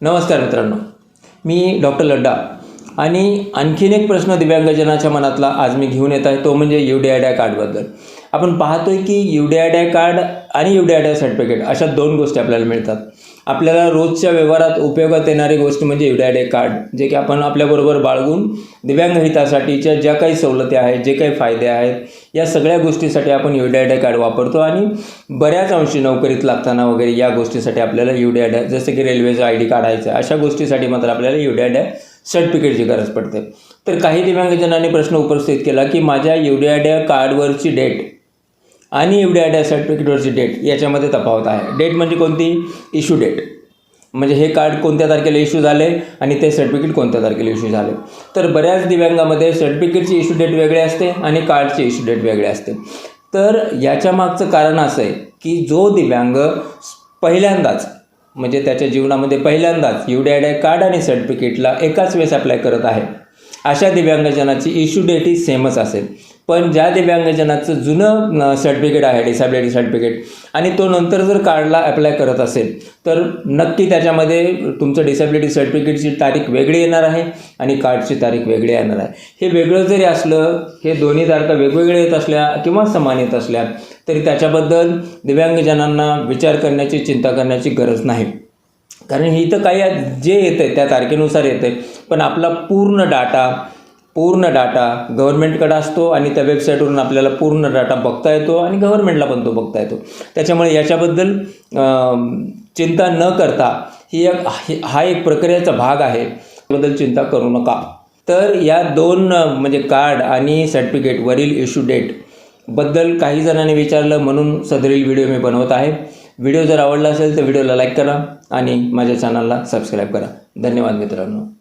नमस्कार मित्रांनो. मी डॉक्टर लड्डा. आणि आणखीन एक प्रश्न दिव्यांगजनाच्या मनातला आज मी घेऊन येत आहे तो म्हणजे U D I D I कार्डबद्दल. आपण पाहतोय की U D I D I card आणि U D I D I certificate अशा दोन गोष्टी आपल्याला मिळतात. आपल्याला रोजच्या व्यवहारात उपयोगात येणारी गोष्ट म्हणजे U D I D I card जे की आपण आपल्याबरोबर बाळगून दिव्यांग हितासाठीच्या ज्या काही सवलती आहेत जे काही फायदे आहेत या सगळ्या गोष्टीसाठी आपण U D I D I card वापरतो आणि बऱ्याच अंशी नोकरीत लागताना वगैरे या गोष्टीसाठी आपल्याला U D I D I जसं की रेल्वेचं आय डी काढायचं आहे अशा गोष्टीसाठी मात्र आपल्याला U D I D I सर्टिफिकेटची गरज पडते. तर काही दिव्यांगजनांनी प्रश्न उपस्थित केला की माझ्या यू डी कार्डवरची डेट आणि यू डी सर्टिफिकेटवरची डेट याच्यामध्ये तफावत आहे. डेट म्हणजे कोणती? इश्यू डेट म्हणजे हे कार्ड कोणत्या तारखेला इश्यू झाले आणि ते सर्टिफिकेट कोणत्या तारखेला इश्यू झाले. तर बऱ्याच दिव्यांगामध्ये सर्टिफिकेटची इश्यू डेट वेगळी असते आणि कार्डची इश्यू डेट वेगळी असते. तर याच्या मागचं कारण असं आहे की जो दिव्यांग पहिल्यांदाच म्हणजे त्याच्या जीवनामध्ये पहिल्यांदाच U D I D card आणि सर्टिफिकेटला एकाच वेळेस अप्लाय करत आहे. अशा दिव्यांगजनाची इश्यू डेट ही सेमच असेल. पण ज्या दिव्यांगजनाचं जुनं सर्टिफिकेट आहे डिसॅबिलिटी सर्टिफिकेट आणि तो नंतर जर कार्डला अप्लाय करत असेल तर नक्की त्याच्यामध्ये तुमचं डिसॅबिलिटी सर्टिफिकेटची तारीख वेगळी येणार आहे आणि कार्डची तारीख वेगळी येणार आहे. हे वेगळं जरी असलं हे दोन्ही तारखा वेगवेगळे येत असल्या किंवा समान येत असल्या तरी त्याच्याबद्दल दिव्यांगजनांना विचार करण्याची चिंता करण्याची गरज नाही. कारण ही तर काही जे येतं आहे त्या तारखेनुसार येतं आहे पण आपला पूर्ण डाटा पूर्ण डाटा गव्हर्नमेंटकडे असतो आणि त्या वेबसाईटवरून आपल्याला पूर्ण डाटा बघता येतो आणि गव्हर्नमेंटला पण तो बघता येतो. त्याच्यामुळे याच्याबद्दल चिंता न करता ही एक हा एक प्रक्रियेचा भाग आहे. त्याबद्दल चिंता करू नका. तर या दोन म्हणजे कार्ड आणि सर्टिफिकेट वरील इश्यू डेट बद्दल काही जणांनी विचारलं म्हणून सदरील व्हिडिओ मी बनवत आहे. व्हिडिओ जर आवडला असेल तर व्हिडिओला लाईक करा आणि माझ्या चॅनलला सबस्क्राईब करा. धन्यवाद मित्रांनो.